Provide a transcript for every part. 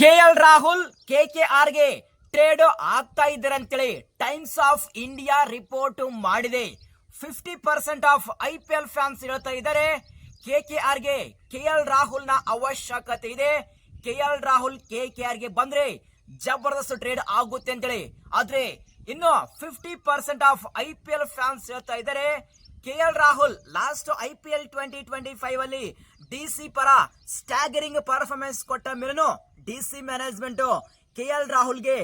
K L Rahul K K ಆರ್ಗೆ trade ಆಗ್ತಾ ಇದ್ದಾರೆ ಅಂತೇಳಿ ಟೈಮ್ಸ್ ಆಫ್ ಇಂಡಿಯಾ ರಿಪೋರ್ಟ್ ಮಾಡಿದೆ. Fifty percent of I P L fans ಹೇಳ್ತಾ ಇದ್ದಾರೆ. ಕೆ ಕೆ ಆರ್ಗೆ ಕೆ ಎಲ್ ರಾಹುಲ್ನ ಅವಶ್ಯಕತೆ ಇದೆ. K L Rahul K K ಆರ್ಗೆ ಬಂದ್ರೆ ಜಬರ್ದಸ್ತ್ ಟ್ರೇಡ್ ಆಗುತ್ತೆ ಅಂತೇಳಿ. ಆದ್ರೆ ಇನ್ನು fifty percent of I P L fans ಹೇಳ್ತಾ ಇದ್ದಾರೆ. K L Rahul last I P L twenty twenty five ಅಲ್ಲಿ ಡಿ ಸಿ ಪರ ಸ್ಟ್ಯಾಗರಿಂಗ್ ಪರ್ಫಾರ್ಮೆನ್ಸ್ ಕೊಟ್ಟ ಮೇಲೂ D C management K L ರಾಹುಲ್ಗೆ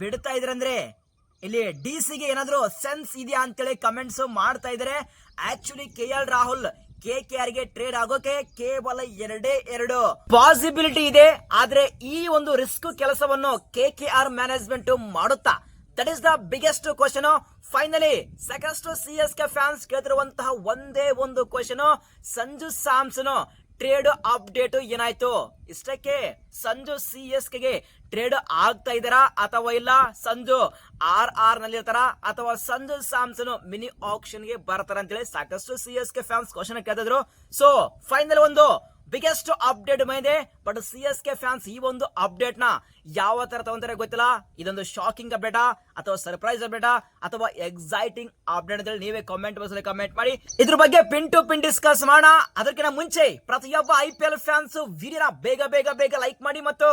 ಬಿಡ್ತಾ ಇದ್ರಂದ್ರೆ ಇಲ್ಲಿ ಡಿ ಸಿಗೆ ಏನಾದ್ರು ಸೆನ್ಸ್ ಇದೆಯಾ ಅಂತೇಳಿ ಕಮೆಂಟ್ಸ್ ಮಾಡ್ತಾ ಇದ್ದಾರೆ actually K L Rahul K K ಆರ್ಗೆ trade ಆಗೋಕೆ ಕೇವಲ ಎರಡೇ ಎರಡು ಪಾಸಿಬಿಲಿಟಿ ಇದೆ. ಆದ್ರೆ ಈ ಒಂದು ರಿಸ್ಕ್ ಕೆಲಸವನ್ನು ಕೆ ಕೆ ಆರ್ ಮ್ಯಾನೇಜ್ಮೆಂಟ್ ಮಾಡುತ್ತಾ? That is the biggest question finally ಸಾಕಷ್ಟು ಸಿ ಎಸ್ ಕೆ ಫ್ಯಾನ್ಸ್ ಕೇಳ್ತಿರುವಂತಹ ಒಂದೇ ಒಂದು question Sanju Samson trade update ಏನಾಯ್ತು? ಇಷ್ಟಕ್ಕೆ ಸಂಜು ಸಿ ಎಸ್ ಕೆಗೆ ಟ್ರೇಡ್ ಆಗ್ತಾ ಇದ್ದಾರಾ ಅಥವಾ ಇಲ್ಲ? ಸಂಜು ಆರ್ ಆರ್ನಲ್ಲಿ ಇರ್ತಾರ ಅಥವಾ ಸಂಜು ಸ್ಯಾಮ್ಸನ್ ಮಿನಿ ಆಪ್ಷನ್ಗೆ ಬರ್ತಾರ ಅಂತೇಳಿ ಸಾಕಷ್ಟು C S K fans question ಕೇಳಿದ್ರು ಸೊ ಫೈನಲ್ ಒಂದು biggest update ಮೈದೆ but C S K fans ಈ ಒಂದು ಅಪ್ಡೇಟ್ನ ಯಾವ ತರ ತಗೊಂತಾರೆ ಗೊತ್ತಿಲ್ಲ. ಇದೊಂದು ಶಾಕಿಂಗ್ ಅಪ್ಡೇಟಾ ಅಥವಾ ಸರ್ಪ್ರೈಸ್ ಅಪ್ಡೇಟಾ ಅಥವಾ ಎಕ್ಸೈಟಿಂಗ್ ಅಪ್ಡೇಟ್ ಅಂತ ಹೇಳಿ ನೀವೇ ಕಾಮೆಂಟ್ ಬಾಕ್ಸ್ ಕಮೆಂಟ್ ಮಾಡಿ. ಇದ್ರ ಬಗ್ಗೆ ಪಿನ್ ಟು ಪಿನ್ ಡಿಸ್ಕಸ್ ಮಾಡೋಣ. ಅದಕ್ಕಿಂತ ಮುಂಚೆ ಪ್ರತಿಯೊಬ್ಬ ಐ ಪಿ ಎಲ್ ಫ್ಯಾನ್ಸ್ ವಿಡಿಯೋನ ಬೇಗ ಬೇಗ ಬೇಗ ಲೈಕ್ ಮಾಡಿ ಮತ್ತು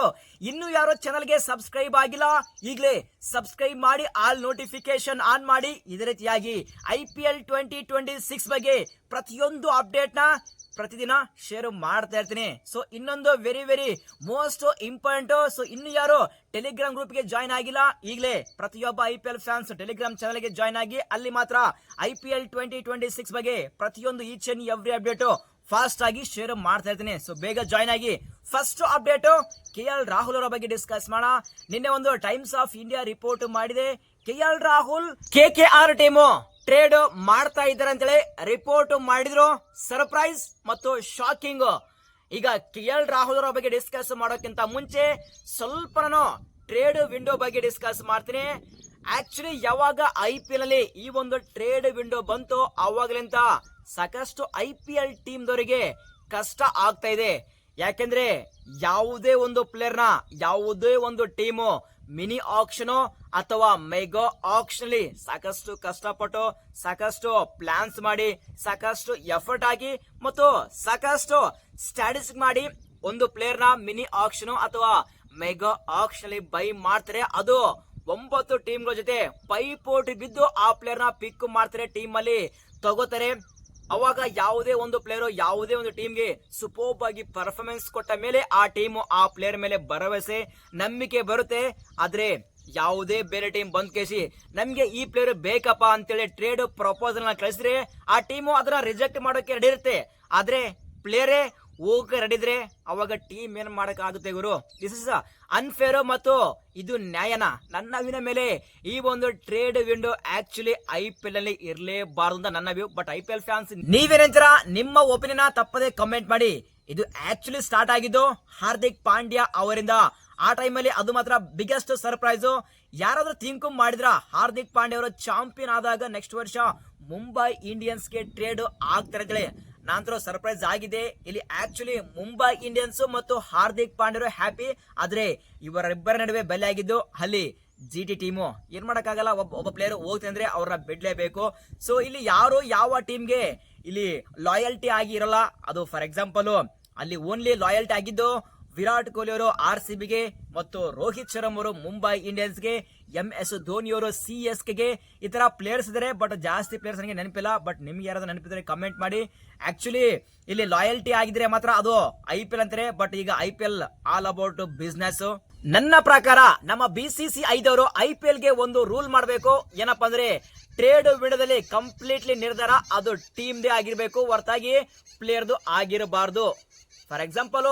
ಇನ್ನು ಯಾರೋ ಚಾನಲ್ಗೆ ಸಬ್ಸ್ಕ್ರೈಬ್ ಆಗಿಲ್ಲ, ಈಗಲೇ ಸಬ್ಸ್ಕ್ರೈಬ್ ಮಾಡಿ ಆಲ್ ನೋಟಿಫಿಕೇಶನ್ ಆನ್ ಮಾಡಿ. ಇದೇ ರೀತಿಯಾಗಿ I P L twenty twenty six ಬಗ್ಗೆ ಪ್ರತಿಯೊಂದು ಅಪ್ಡೇಟ್ನ ಪ್ರತಿದಿನ ಶೇರ್ ಮಾಡ್ತಾ ಇರ್ತೀನಿ. ಸೊ ಇನ್ನೊಂದು very very most important so ಇನ್ನು ಯಾರು ಟೆಲಿಗ್ರಾಮ್ ಗ್ರೂಪ್ಗೆ ಜಾಯ್ನ್ ಆಗಿಲ್ಲ. ಈಗಲೇ ಪ್ರತಿಯೊಬ್ಬ I P L fans Telegram ಚಾನಲ್ಗೆ ಜಾಯ್ನ್ ಆಗಿ, ಅಲ್ಲಿ ಮಾತ್ರ I P L twenty twenty six ಬಗ್ಗೆ ಪ್ರತಿಯೊಂದು each and every update fast ಆಗಿ ಶೇರ್ ಮಾಡ್ತಾ ಇರ್ತೀನಿ. ಸೊ ಬೇಗ ಜಾಯ್ನ್ ಆಗಿ. First update K L Rahul ಅವರ ಬಗ್ಗೆ ಡಿಸ್ಕಸ್ ಮಾಡೋಣ. ನಿನ್ನೆ ಒಂದು ಟೈಮ್ಸ್ ಆಫ್ ಇಂಡಿಯಾ ರಿಪೋರ್ಟ್ ಮಾಡಿದೆ. K L Rahul, K K R team trade ಮಾಡ್ತಾ ಇದ್ದಾರೆ ಅಂತೇಳಿ ರಿಪೋರ್ಟ್ ಮಾಡಿದ್ರು. ಸರ್ಪ್ರೈಸ್ ಮತ್ತು ಶಾಕಿಂಗ್ ಈಗ ಕೆ ಎಲ್ ರಾಹುಲ್ ಅವರ ಬಗ್ಗೆ ಡಿಸ್ಕಸ್ ಮಾಡೋಕ್ಕಿಂತ ಮುಂಚೆ ಸ್ವಲ್ಪ ಟ್ರೇಡ್ ವಿಂಡೋ ಬಗ್ಗೆ ಡಿಸ್ಕಸ್ ಮಾಡ್ತೀನಿ. ಆಕ್ಚುಲಿ ಯಾವಾಗ ಐ ಪಿ ಎಲ್ ಅಲ್ಲಿ ಈ ಒಂದು ಟ್ರೇಡ್ ವಿಂಡೋ ಬಂತು ಅವಾಗಲಿಂದ ಸಾಕಷ್ಟು ಐ ಪಿ ಎಲ್ ಟೀಮ್ ದವರಿಗೆ ಕಷ್ಟ ಆಗ್ತಾ ಇದೆ. ಯಾಕೆಂದ್ರೆ ಯಾವುದೇ ಒಂದು ಪ್ಲೇಯರ್ನ ಯಾವುದೇ ಒಂದು ಟೀಮು ಮಿನಿ ಆಕ್ಷನ್ ಅಥವಾ ಮೆಗಾ ಆಕ್ಷನ್ ಸಾಕಷ್ಟು ಕಷ್ಟಪಟ್ಟು, ಸಾಕಷ್ಟು ಪ್ಲಾನ್ಸ್ ಮಾಡಿ, ಸಾಕಷ್ಟು ಎಫರ್ಟ್ ಆಗಿ ಮತ್ತು ಸಾಕಷ್ಟು ಸ್ಟಾಟಿಸ್ ಮಾಡಿ ಒಂದು ಪ್ಲೇಯರ್ನ ಮಿನಿ ಆಕ್ಷನ್ ಅಥವಾ ಮೆಗಾ ಆಕ್ಷನ್ ಬೈ ಮಾಡ್ತಾರೆ. ಅದು ಒಂಬತ್ತು ಟೀಮ್ಗಳ ಜೊತೆ ಪೈಪೋಟಿ ಬಿದ್ದು ಆ ಪ್ಲೇಯರ್ನ ಪಿಕ್ ಮಾಡ್ತಾರೆ. ಟೀಮ್ ಅಲ್ಲಿ ತಗೋತಾರೆ. ಅವಾಗ ಯಾವುದೇ ಒಂದು ಪ್ಲೇಯರ್ ಯಾವುದೇ ಒಂದು ಟೀಮ್ಗೆ ಸುಪೋಪ್ ಆಗಿ ಪರ್ಫಾರ್ಮೆನ್ಸ್ ಕೊಟ್ಟ ಮೇಲೆ ಆ ಟೀಮ್ ಆ ಪ್ಲೇಯರ್ ಮೇಲೆ ಭರವಸೆ, ನಂಬಿಕೆ ಬರುತ್ತೆ. ಆದ್ರೆ ಯಾವುದೇ ಬೇರೆ ಟೀಮ್ ಬಂದ್ ಕೇಸಿ, ನಮ್ಗೆ ಈ ಪ್ಲೇಯರ್ ಬೇಕಪ್ಪ ಅಂತೇಳಿ ಟ್ರೇಡ್ ಪ್ರಪೋಸಲ್ ಕಳಿಸಿದ್ರೆ ಆ ಟೀಮು ಅದನ್ನ ರಿಜೆಕ್ಟ್ ಮಾಡೋಕೆ ರೆಡಿ ಇರುತ್ತೆ. ಆದ್ರೆ ಪ್ಲೇಯರೇ ಹೋಗಕ್ಕೆ ರೆಡಿ ಇದ್ರೆ ಅವಾಗ ಟೀಮ್ ಏನ್ ಮಾಡಕ್ ಆಗುತ್ತೆ ಗುರು ದಿಸ್ ಇಸ್ ಅನ್ಫೇರ್ ಮತ್ತು ಇದು ನ್ಯಾಯನ? ನನ್ನ ವಿನ ಮೇಲೆ ಈ ಒಂದು trade window actually I P L ಅಲ್ಲಿ ಇರಲೇಬಾರದು ಅಂತ ನನ್ನ view but I P L fans ನೀವೇನಂತೀರ ನಿಮ್ಮ ಒಪಿನಿಯನ್ ತಪ್ಪದೆ ಕಮೆಂಟ್ ಮಾಡಿ. ಇದು ಆಕ್ಚುಲಿ ಸ್ಟಾರ್ಟ್ ಆಗಿದ್ದು ಹಾರ್ದಿಕ್ ಪಾಂಡ್ಯ ಅವರಿಂದ. ಆ ಟೈಮಲ್ಲಿ ಅದು ಮಾತ್ರ ಬಿಗ್ಗೆಸ್ಟ್ ಸರ್ಪ್ರೈಸ್ ಯಾರಾದ್ರೂ ಥಿಂಕ್ ಮಾಡಿದ್ರ? ಹಾರ್ದಿಕ್ ಪಾಂಡ್ಯ ಅವರು ಚಾಂಪಿಯನ್ ಆದಾಗ ನೆಕ್ಸ್ಟ್ ವರ್ಷ ಮುಂಬೈ ಇಂಡಿಯನ್ಸ್ಗೆ ಟ್ರೇಡ್ ಆಗ್ತಾರೆ ನಂತರ ಸರ್ಪ್ರೈಸ್ ಆಗಿದೆ. ಇಲ್ಲಿ ಆಕ್ಚುಲಿ ಮುಂಬೈ ಇಂಡಿಯನ್ಸ್ ಮತ್ತು ಹಾರ್ದಿಕ್ ಪಾಂಡ್ಯರು ಹ್ಯಾಪಿ ಆದ್ರೆ ಇವರಿಬ್ಬರ ನಡುವೆ ಬೆಲೆ ಆಗಿದ್ದು ಅಲ್ಲಿ ಜಿ ಟಿ ಟೀಮು ಏನ್ ಮಾಡಕ್ಕಾಗಲ್ಲ, ಒಬ್ಬ ಒಬ್ಬ ಪ್ಲೇಯರ್ ಹೋಗ್ತೀನಿ ಅಂದ್ರೆ ಅವ್ರನ್ನ ಬಿಡ್ಲೇಬೇಕು. ಸೊ ಇಲ್ಲಿ ಯಾರು ಯಾವ ಟೀಮ್ಗೆ ಇಲ್ಲಿ ಲಾಯಲ್ಟಿ ಆಗಿ ಇರಲ್ಲ. ಅದು ಫಾರ್ ಎಕ್ಸಾಂಪಲ್ ಅಲ್ಲಿ ಓನ್ಲಿ ಲಾಯಲ್ಟಿ ಆಗಿದ್ದು ವಿರಾಟ್ ಕೊಹ್ಲಿ ಅವರು ಆರ್ ಸಿ ಬಿಗೆ ಮತ್ತು ರೋಹಿತ್ ಶರ್ಮ್ ಅವರು ಮುಂಬೈ ಇಂಡಿಯನ್ಸ್ಗೆ ಎಂ ಎಸ್ ಧೋನಿ ಅವರು ಸಿ ಎಸ್ ಕೆಗೆ ಈ ಥರ ಪ್ಲೇಯರ್ಸ್ ಇದಾರೆ ಬಟ್ ಜಾಸ್ತಿ ಪ್ಲೇಯರ್ಸ್ ನನಗೆ ನೆನಪಿಲ್ಲ. ಬಟ್ ನಿಮ್ಗೆ ಯಾರಾದ್ರೂ ನೆನಪಿದ್ರೆ ಕಮೆಂಟ್ ಮಾಡಿ. ಆ್ಯಕ್ಚುಲಿ ಇಲ್ಲಿ ಲಾಯಲ್ಟಿ ಆಗಿದ್ರೆ ಮಾತ್ರ ಅದು ಐ ಪಿ ಎಲ್ ಅಂತಾರೆ ಬಟ್ ಈಗ I P L all about business ನನ್ನ ಪ್ರಕಾರ ನಮ್ಮ ಬಿ ಸಿ ಸಿ ಐದವರು ಐ ಪಿ ಎಲ್ಗೆ ಒಂದು ರೂಲ್ ಮಾಡಬೇಕು. ಏನಪ್ಪ ಅಂದ್ರೆ ಟ್ರೇಡ್ ವಿಡದಲ್ಲಿ ಕಂಪ್ಲೀಟ್ಲಿ ನಿರ್ಧಾರ ಅದು ಟೀಮ್ದೇ ಆಗಿರಬೇಕು. ಹೊರತಾಗಿ ಪ್ಲೇಯರ್ದು ಆಗಿರಬಾರ್ದು. ಫಾರ್ ಎಕ್ಸಾಂಪಲ್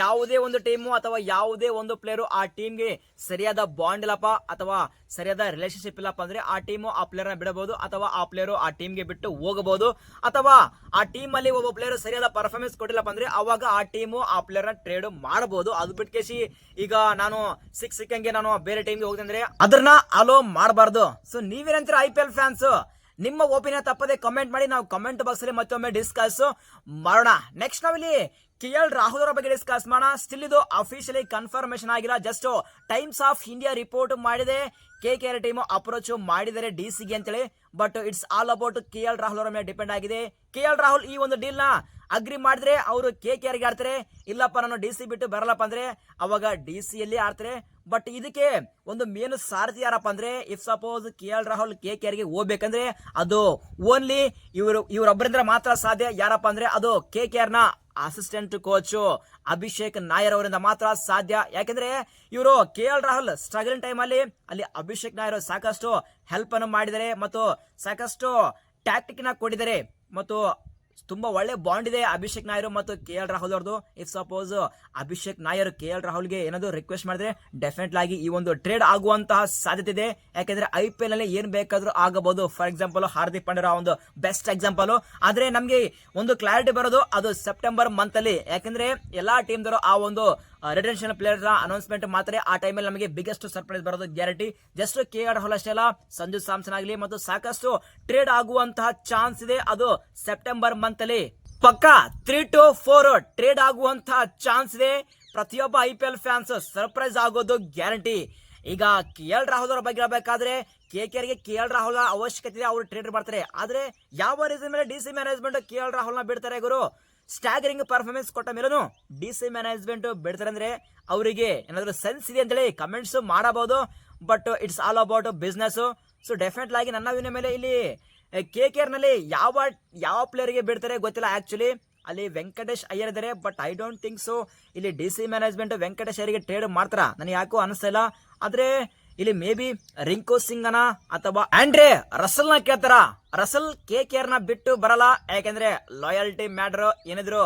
ಯಾವುದೇ ಒಂದು ಟೀಮು ಅಥವಾ ಯಾವುದೇ ಒಂದು ಪ್ಲೇಯರು ಆ ಟೀಮ್ಗೆ ಸರಿಯಾದ ಬಾಂಡ್ ಇಲ್ಲಪ್ಪ ಅಥವಾ ಸರಿಯಾದ ರಿಲೇಶನ್ಶಿಪ್ ಇಲ್ಲಪ್ಪ ಅಂದ್ರೆ ಆ ಟೀಮು ಆ ಪ್ಲೇಯರ್ನ ಬಿಡಬಹುದು ಅಥವಾ ಆ ಪ್ಲೇಯರು ಆ ಟೀಮ್ಗೆ ಬಿಟ್ಟು ಹೋಗಬಹುದು. ಅಥವಾ ಆ ಟೀಮ್ ಅಲ್ಲಿ ಒಬ್ಬ ಪ್ಲೇಯರ್ ಸರಿಯಾದ ಪರ್ಫಾರ್ಮೆನ್ಸ್ ಕೊಟ್ಟಿಲ್ಲಪ್ಪ ಅಂದ್ರೆ ಅವಾಗ ಆ ಟೀಮು ಆ ಪ್ಲೇಯರ್ನ ಟ್ರೇಡ್ ಮಾಡಬಹುದು. ಅದು ಬಿಟ್ಕೇಸಿ ಈಗ ನಾನು ಸಿಕ್ ಸಿಕ್ಕಂಗೆ ನಾನು ಬೇರೆ ಟೀಮ್ಗೆ ಹೋಗ್ತೀನಿ ಅಂದ್ರೆ ಅದನ್ನ ಅಲೋ ಮಾಡಬಾರ್ದು. ಸೊ ನೀವೇನಂತೀರ ಐ ಪಿ ಎಲ್ ಫ್ಯಾನ್ಸ್ ನಿಮ್ಮ ಒಪಿನಿಯನ್ ತಪ್ಪದೆ ಕಮೆಂಟ್ ಮಾಡಿ. ನಾವು ಕಮೆಂಟ್ ಬಾಕ್ಸ್ ಅಲ್ಲಿ ಮತ್ತೊಮ್ಮೆ ಡಿಸ್ಕಸ್ ಮಾಡೋಣ. ನೆಕ್ಸ್ಟ್ ನಾವಿಲ್ಲಿ ಕೆ ಎಲ್ ರಾಹುಲ್ ಅವರ ಬಗ್ಗೆ ಡಿಸ್ಕಸ್ ಮಾಡೋಣ. ಸ್ಟಿಲ್ ಇದು ಅಫಿಷಿಯಲಿ ಕನ್ಫರ್ಮೇಶನ್ ಆಗಿಲ್ಲ. Just Times of India report ಮಾಡಿದೆ. K K R team approach ಮಾಡಿದರೆ ಡಿ ಸಿಗೆ ಅಂತೇಳಿ. But it's all about K L Rahul ಅವರ ಮೇಲೆ ಡಿಪೆಂಡ್ ಆಗಿದೆ. ಕೆ ಎಲ್ ರಾಹುಲ್ ಈ ಒಂದು ಡೀಲ್ನ ಅಗ್ರಿ ಮಾಡಿದ್ರೆ ಅವರು ಕೆ ಕೆ ಆರ್ಗೆ ಆಡ್ತಾರೆ. ಇಲ್ಲಪ್ಪ, ನಾನು ಡಿ ಸಿ ಬಿಟ್ಟು ಬರಲ್ಲಪ್ಪ ಅಂದ್ರೆ ಅವಾಗ ಡಿ ಸಿ ಯಲ್ಲಿ ಆಡ್ತಾರೆ. ಬಟ್ ಇದಕ್ಕೆ ಒಂದು ಮೇನ್ ಸಾರಥಿ ಯಾರಪ್ಪ ಅಂದ್ರೆ if suppose K L Rahul K K ಆರ್ಗೆ ಹೋಗ್ಬೇಕಂದ್ರೆ, ಅದು ಓನ್ಲಿ ಇವರು, ಇವರೊಬ್ಬರಿಂದ ಮಾತ್ರ ಸಾಧ್ಯ. ಯಾರಪ್ಪ ಅಂದ್ರೆ, ಅದು ಕೆ ಕೆ ಆರ್ನ ಅಸಿಸ್ಟೆಂಟ್ ಕೋಚ್ ಅಭಿಷೇಕ್ ನಾಯರ್ ಅವರಿಂದ ಮಾತ್ರ ಸಾಧ್ಯ. ಯಾಕೆಂದ್ರೆ, ಇವರು K L Rahul struggling time ಅಲ್ಲಿ ಅಲ್ಲಿ ಅಭಿಷೇಕ್ ನಾಯರ್ ಸಾಕಷ್ಟು ಹೆಲ್ಪ್ ಅನ್ನು ಮಾಡಿದ್ದಾರೆ ಮತ್ತು ಸಾಕಷ್ಟು ಟ್ಯಾಕ್ಟಿಕ್ನ ಕೊಟ್ಟಿದ್ದಾರೆ ಮತ್ತು ತುಂಬಾ ಒಳ್ಳೆ ಬಾಂಡ್ ಇದೆ ಅಭಿಷೇಕ್ ನಾಯರ್ ಮತ್ತು ಕೆ ಎಲ್ ರಾಹುಲ್ ಅವ್ರದ್ದು if suppose Abhishek Nayar K L ರಾಹುಲ್ಗೆ ಏನಾದ್ರು ರಿಕ್ವೆಸ್ಟ್ ಮಾಡಿದ್ರೆ ಡೆಫಿನೆಟ್ ಆಗಿ ಈ ಒಂದು ಟ್ರೇಡ್ ಆಗುವಂತಹ ಸಾಧ್ಯತೆ ಇದೆ. ಯಾಕೆಂದ್ರೆ ಐ ಪಿ ಎಲ್ನಲ್ಲಿ ಏನ್ ಬೇಕಾದ್ರೂ ಆಗಬಹುದು. ಫಾರ್ ಎಕ್ಸಾಂಪಲ್ ಹಾರ್ದಿಕ್ ಪಾಂಡ್ಯರ ಒಂದು ಬೆಸ್ಟ್ ಎಕ್ಸಾಂಪಲ್ ಆದ್ರೆ ನಮ್ಗೆ ಒಂದು ಕ್ಲಾರಿಟಿ ಬರೋದು ಅದು ಸೆಪ್ಟೆಂಬರ್ ಮಂತ್ ಅಲ್ಲಿ. ಯಾಕಂದ್ರೆ ಎಲ್ಲಾ ಟೀಮ್ ಆ ಒಂದು ರಿಟೆನ್ಷನ್ ಪ್ಲೇಯರ್ ಅನೌನ್ಸ್ಮೆಂಟ್ ಮಾತ್ರ ಆ ಟೈಮಲ್ಲಿ ನಮಗೆ ಬಿಗ್ಗೆಸ್ಟ್ ಸರ್ಪ್ರೈಸ್ ಬರೋದು guarantee just K R Rahul ಅಷ್ಟೇ ಅಲ್ಲ ಸಂಜು ಸ್ಯಾಮ್ಸನ್ ಆಗಲಿ ಮತ್ತು ಸಾಕಷ್ಟು ಟ್ರೇಡ್ ಆಗುವಂತಹ ಚಾನ್ಸ್ ಇದೆ. ಅದು ಸೆಪ್ಟೆಂಬರ್ ಮಂತ್ ಅಲ್ಲಿ. ಪಕ್ಕ ತ್ರೀ ಟು ಫೋರ್ ಟ್ರೇಡ್ ಆಗುವಂತಹ ಚಾನ್ಸ್ ಇದೆ. ಪ್ರತಿಯೊಬ್ಬ I P L fans surprise ಆಗೋದು ಗ್ಯಾರಂಟಿ ಈಗ ಕೆ ಎಲ್ ರಾಹುಲ್ ಅವರ ಬಗ್ಗೆ ಹೇಳಬೇಕಾದ್ರೆ ಕೆ ಕೆ ಆರ್ಗೆ ಕೆ ಎಲ್ ರಾಹುಲ್ ಅವಶ್ಯಕತೆ ಇದೆ. ಅವರು ಟ್ರೇಡ್ ಮಾಡ್ತಾರೆ. ಆದ್ರೆ ಯಾವ ರೀಸನ್ ಮೇಲೆ D C management K L ರಾಹುಲ್ನ ಬಿಡ್ತಾರೆ ಗುರು? ಸ್ಟ್ಯಾಗರಿಂಗ್ ಪರ್ಫಾರ್ಮೆನ್ಸ್ ಕೊಟ್ಟ ಮೇಲೂ ಡಿ ಸಿ ಮ್ಯಾನೇಜ್ಮೆಂಟ್ ಬಿಡ್ತಾರೆ ಅಂದ್ರೆ ಅವರಿಗೆ ಏನಾದರೂ ಸೆನ್ಸ್ ಇದೆ ಅಂತೇಳಿ ಕಮೆಂಟ್ಸ್ ಮಾಡಬಹುದು but it's all about business so definite ಆಗಿ ನನ್ನ ವಿನ ಮೇಲೆ ಇಲ್ಲಿ ಕೆ ಕೆ ನಲ್ಲಿ ಯಾವ ಯಾವ ಪ್ಲೇಯರ್ಗೆ ಬಿಡ್ತಾರೆ ಗೊತ್ತಿಲ್ಲ ಆಕ್ಚುಲಿ ಅಲ್ಲಿ ವೆಂಕಟೇಶ್ ಅಯ್ಯರ್ ಇದ್ದಾರೆ but I don't think so ಇಲ್ಲಿ ಡಿ ಸಿ ಮ್ಯಾನೇಜ್ಮೆಂಟ್ ವೆಂಕಟೇಶ್ ಅಯ್ಯರಿಗೆ ಟ್ರೇಡ್ ಮಾಡ್ತಾರ? ನನಗೆ ಯಾಕೋ ಅನಿಸ್ತಾ ಇಲ್ಲ. ಆದ್ರೆ ಇಲ್ಲಿ ಮೇ ಬಿ ರಿಂಕು ಸಿಂಗನ ಅಥವಾ ಆಂಡ್ರೆ ರಸಲ್ನ ಕೇಳ್ತಾರ. ರಸಲ್ ಕೆ ಕೇರ್ನ ಬಿಟ್ಟು ಬರಲ್ಲ. ಯಾಕೆಂದ್ರೆ ಲಾಯಲ್ಟಿ ಮ್ಯಾಟರ್ ಏನಿದ್ರು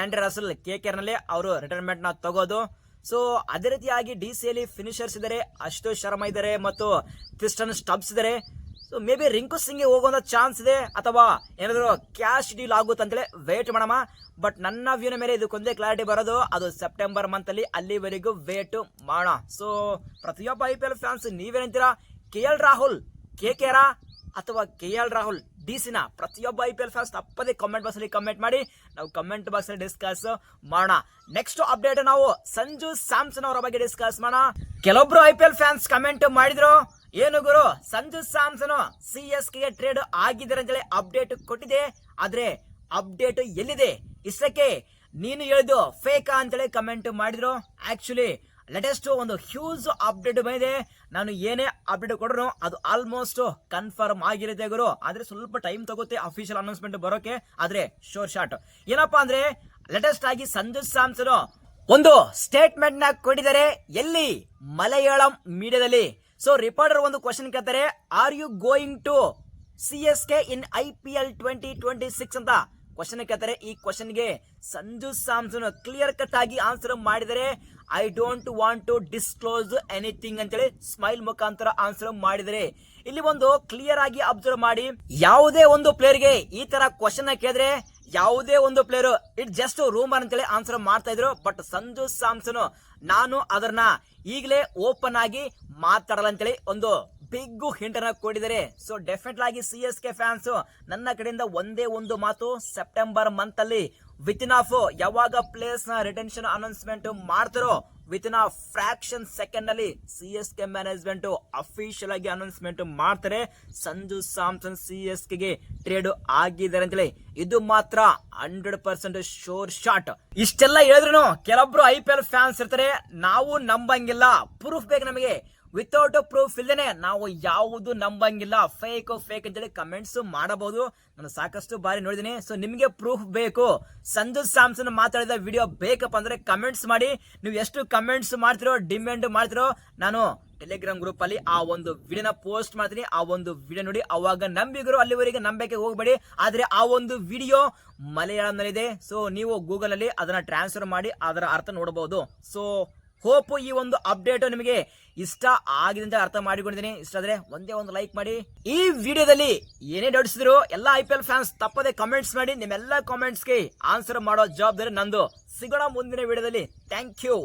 ಆಂಡ್ರೆ ರಸಲ್ ಕೆ ಕೇರ್ನಲ್ಲಿ ಅವರು ರಿಟೈರ್ಮೆಂಟ್ನ ತಗೋದು. ಸೊ ಅದೇ ರೀತಿಯಾಗಿ ಡಿ ಸಿ ಅಲ್ಲಿ ಫಿನಿಷರ್ಸ್ ಇದ್ದಾರೆ ಅಶುತೋಷ್ ಶರ್ಮಾ ಇದ್ದಾರೆ ಮತ್ತು ಕ್ರಿಸ್ಟನ್ ಸ್ಟಬ್ಸ್ ಇದ್ದಾರೆ ಸೊ ಮೇ ಬಿ ರಿಂಕು ಸಿಂಗ್ಗೆ ಹೋಗುವಂತ ಚಾನ್ಸ್ ಇದೆ, ಅಥವಾ ಏನಾದರೂ ಕ್ಯಾಶ್ ಡೀಲ್ ಆಗುತ್ತೆ ಅಂತೇಳಿ ವೇಟ್ ಮಾಡಮ್ಮ ಬಟ್ ನನ್ನ ವ್ಯೂನ ಮೇಲೆ ಇದಕ್ಕೊಂದೇ ಕ್ಲಾರಿಟಿ ಬರೋದು, ಅದು ಸೆಪ್ಟೆಂಬರ್ ಮಂತ್ ಅಲ್ಲಿ ಅಲ್ಲಿವರೆಗೂ ವೇಟ್ ಮಾಡೋಣ. ಸೊ ಪ್ರತಿಯೊಬ್ಬ ಐ ಪಿ ಎಲ್ ಫ್ಯಾನ್ಸ್ ನೀವೇನಂತೀರಾ ಕೆ ಎಲ್ ರಾಹುಲ್ ಕೆ ಕೆರಾ ಅಥವಾ ಕೆ ಎಲ್ ರಾಹುಲ್ ಡಿ ಸಿನ ಪ್ರತಿಯೊಬ್ಬ ಐ ಪಿ ಎಲ್ ಫ್ಯಾನ್ಸ್ ತಪ್ಪದೇ ಕಮೆಂಟ್ ಬಾಕ್ಸ್ ಅಲ್ಲಿ ಕಮೆಂಟ್ ಮಾಡಿ. ನಾವು ಕಮೆಂಟ್ ಬಾಕ್ಸ್ ಅಲ್ಲಿ ಡಿಸ್ಕಸ್ ಮಾಡೋಣ. ನೆಕ್ಸ್ಟ್ ಅಪ್ಡೇಟ್ ನಾವು ಸಂಜು ಸ್ಯಾಮ್ಸನ್ ಅವರ ಬಗ್ಗೆ ಡಿಸ್ಕಸ್ ಮಾಡೋಣ. ಕೆಲವೊಬ್ರು I P L fans comment ಮಾಡಿದ್ರು. ಏನು ಗುರು? Sanju Samson C S K trade ಆಗಿದ್ದಾರೆ ಅಂತೇಳಿ ಅಪ್ಡೇಟ್ ಕೊಟ್ಟಿದೆ. ಆದ್ರೆ ಅಪ್ಡೇಟ್ ಎಲ್ಲಿದೆ? ಇಷ್ಟಕ್ಕೆ ನೀನು ಹೇಳಿದ್ದು ಫೇಕಾ ಅಂತೇಳಿ ಕಮೆಂಟ್ ಮಾಡಿದ್ರು. ಆಕ್ಚುಲಿ ಲೇಟೆಸ್ಟ್ ಒಂದು ಹ್ಯೂಜ್ ಅಪ್ಡೇಟ್ ಬಂದಿದೆ. ನಾನು ಏನೇ ಅಪ್ಡೇಟ್ ಕೊಡ್ರು ಅದು ಆಲ್ಮೋಸ್ಟ್ ಕನ್ಫರ್ಮ್ ಆಗಿರುತ್ತೆ ಗುರು. ಆದ್ರೆ ಸ್ವಲ್ಪ ಟೈಮ್ ತಗೋತಿ ಅಫಿಷಿಯಲ್ ಅನೌನ್ಸ್ಮೆಂಟ್ ಬರೋಕೆ. ಆದ್ರೆ ಶೋರ್ ಶಾರ್ಟ್ ಏನಪ್ಪಾ ಅಂದ್ರೆ ಲೇಟೆಸ್ಟ್ ಆಗಿ ಸಂಜು ಸ್ಯಾಮ್ಸನ್ ಒಂದು ಸ್ಟೇಟ್ಮೆಂಟ್ನ ಕೊಟ್ಟಿದ್ದಾರೆ. ಎಲ್ಲಿ? ಮಲಯಾಳಂ ಮೀಡಿಯಾದಲ್ಲಿ. ಸೊ ರಿಪೋರ್ಟರ್ ಒಂದು ಕ್ವಶನ್ ಕೇಳ್ತಾರೆ are you going to C S K in I P L twenty twenty six ಅಂತ. ಕ್ವಶನ್ ಕೇಳ್ತಾರೆ, ಈ ಕ್ವಶನ್ಗೆ ಸಂಜು ಸಾಮ್ಸನ್ ಕ್ಲಿಯರ್ ಕಟ್ ಆಗಿ ಆನ್ಸರ್ ಮಾಡಿದರೆ I don't want to disclose anything ಅಂತೇಳಿ ಸ್ಮೈಲ್ ಮುಖಾಂತರ ಆನ್ಸರ್ ಮಾಡಿದರೆ. ಇಲ್ಲಿ ಒಂದು ಕ್ಲಿಯರ್ ಆಗಿ ಅಬ್ಸರ್ವ್ ಮಾಡಿ. ಯಾವುದೇ ಒಂದು ಪ್ಲೇಯರ್ಗೆ ಈ ತರ ಕ್ವಶನ್ ಕೇಳಿದ್ರೆ, ಯಾವುದೇ ಒಂದು ಪ್ಲೇಯರ್ ಇಟ್ ಜಸ್ಟ್ ರೂಮರ್ ಅಂತೇಳಿ ಆನ್ಸರ್ ಮಾಡ್ತಾ ಇದ್ರು. ಬಟ್ ಸಂಜು ಸಾಮ್ಸನ್ ನಾನು ಅದನ್ನ ಈಗಲೇ ಓಪನ್ ಆಗಿ ಮಾತಾಡಲ್ಲ ಅಂತೇಳಿ ಒಂದು ಬಿಗ್ ಹಿಂಟ್ ಅನ್ನ ಸೊ ಡೆಫಿನೆಟ್ ಆಗಿ ಸಿ ಎಸ್ ಕೆ ಫ್ಯಾನ್ಸ್ ನನ್ನ ಕಡೆಯಿಂದ ಒಂದೇ ಒಂದು ಮಾತು. ಸೆಪ್ಟೆಂಬರ್ ಮಂತ್ ಅಲ್ಲಿ ವಿತ್ ಇನ್ ಆಫ್ ಯಾವಾಗ ಪ್ಲೇಸ್ನ ರಿಟೆನ್ಷನ್ ಅನೌನ್ಸ್ಮೆಂಟ್ ಮಾಡ್ತಾರೋ ವಿತ್ ಇನ್ ಫ್ರಾಕ್ಷನ್ ಸೆಕೆಂಡ್ ಅಲ್ಲಿ C S K management official ಆಗಿ ಅನೌನ್ಸ್ಮೆಂಟ್ ಮಾಡ್ತಾರೆ. ಸಂಜು ಸ್ಯಾಮ್ಸನ್ ಸಿ ಎಸ್ ಕೆಗೆ ಟ್ರೇಡ್ ಆಗಿದ್ದಾರೆ ಅಂತೇಳಿ. ಇದು ಮಾತ್ರ ಹಂಡ್ರೆಡ್ ಪರ್ಸೆಂಟ್ ಶೋರ್ ಶಾಟ್ ಇಷ್ಟೆಲ್ಲ ಹೇಳಿದ್ರು ಕೆಲವೊಬ್ರು ಐ ಪಿ ಎಲ್ ಫ್ಯಾನ್ಸ್ ಇರ್ತಾರೆ. ನಾವು ನಂಬಂಗಿಲ್ಲ. ಪ್ರೂಫ್ ಬೇಕು ನಮಗೆ. ವಿತೌಟ್ ಪ್ರೂಫ್ ಇಲ್ಲದೆ ನಾವು ಯಾವುದು ನಂಬಂಗಿಲ್ಲ. ಫೇಕ್ ಫೇಕ್ ಅಂತೇಳಿ ಕಮೆಂಟ್ಸ್ ಮಾಡಬಹುದು. ನಾನು ಸಾಕಷ್ಟು ಬಾರಿ ನೋಡಿದ್ದೀನಿ. ಸೊ ನಿಮಗೆ ಪ್ರೂಫ್ ಬೇಕು. ಸಂಜು ಸ್ಯಾಮ್ಸನ್ ಮಾತಾಡಿದ ವಿಡಿಯೋ ಬೇಕಪ್ಪ ಅಂದ್ರೆ ಕಮೆಂಟ್ಸ್ ಮಾಡಿ. ನೀವು ಎಷ್ಟು ಕಮೆಂಟ್ಸ್ ಮಾಡ್ತಿರೋ ಡಿಮ್ಯಾಂಡ್ ಮಾಡ್ತಿರೋ, ನಾನು ಟೆಲಿಗ್ರಾಮ್ ಗ್ರೂಪ್ ಅಲ್ಲಿ ಆ ಒಂದು ವಿಡಿಯೋನ ಪೋಸ್ಟ್ ಮಾಡ್ತೀನಿ. ಆ ಒಂದು ವಿಡಿಯೋ ನೋಡಿ. ಅವಾಗ ನಂಬಿಗರು ಅಲ್ಲಿವರೆಗೆ ನಂಬಕ್ಕೆ ಹೋಗಬೇಡಿ. ಆದ್ರೆ ಆ ಒಂದು ವಿಡಿಯೋ ಮಲಯಾಳಂನಲ್ಲಿದೆ. ಸೊ ನೀವು ಗೂಗಲ್ ಅಲ್ಲಿ ಅದನ್ನ ಟ್ರಾನ್ಸ್ಫರ್ ಮಾಡಿ ಅದರ ಅರ್ಥ ನೋಡಬಹುದು ಸೊ ಹೋಪ್ ಈ ಒಂದು ಅಪ್ಡೇಟ್ ನಿಮಗೆ ಇಷ್ಟ ಆಗಿದೆ ಅಂತ ಅರ್ಥ ಮಾಡಿಕೊಂಡಿದ್ದೀನಿ. ಇಷ್ಟ ಆದ್ರೆ ಒಂದೇ ಒಂದು ಲೈಕ್ ಮಾಡಿ. ಈ ವಿಡಿಯೋದಲ್ಲಿ ಏನೇ ಡೌಟ್ಸ್ ಇದ್ರು ಎಲ್ಲ ಐ ಪಿ ಎಲ್ ಫ್ಯಾನ್ಸ್ ತಪ್ಪದೆ ಕಮೆಂಟ್ಸ್ ಮಾಡಿ. ನಿಮ್ಮೆಲ್ಲ ಕಾಮೆಂಟ್ಸ್ಗೆ ಆನ್ಸರ್ ಮಾಡೋ ಜವಾಬ್ದಾರಿ ನಂದು. ಸಿಗೋಣ ಮುಂದಿನ ವಿಡಿಯೋದಲ್ಲಿ. Thank you